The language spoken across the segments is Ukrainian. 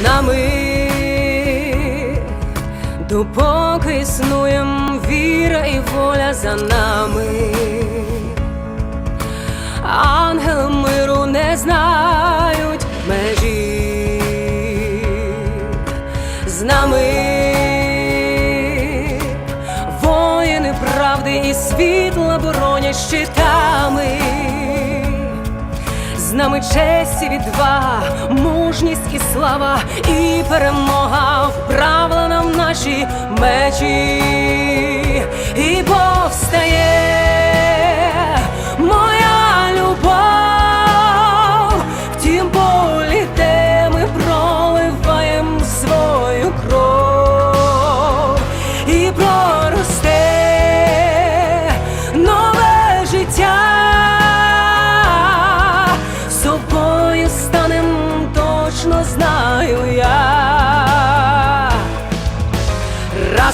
з нами, допоки існуєм, віра і воля за нами. Ангели миру не знають межі з нами, воїни правди і світла боронять щитами. З нами честь і відвага, мужність і слава, і перемога вправлена в наші мечі,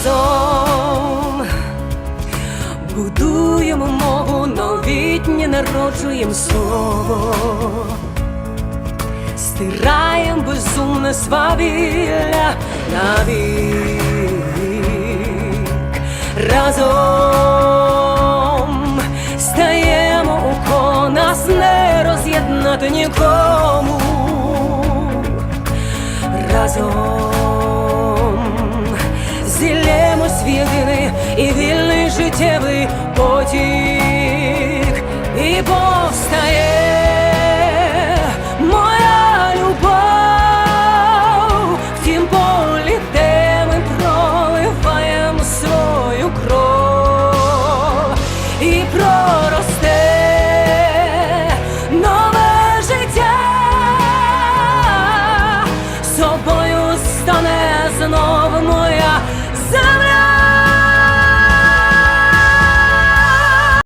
Разом будуємо мову, новітнє народжуєм слово, стираєм безумне свавілля навік. Разом стаємо у кого нас не роз'єднати нікому. В єдиний і вільний життєвий потік, і повстає моя любов в тім полі, де ми свою кров, і проросте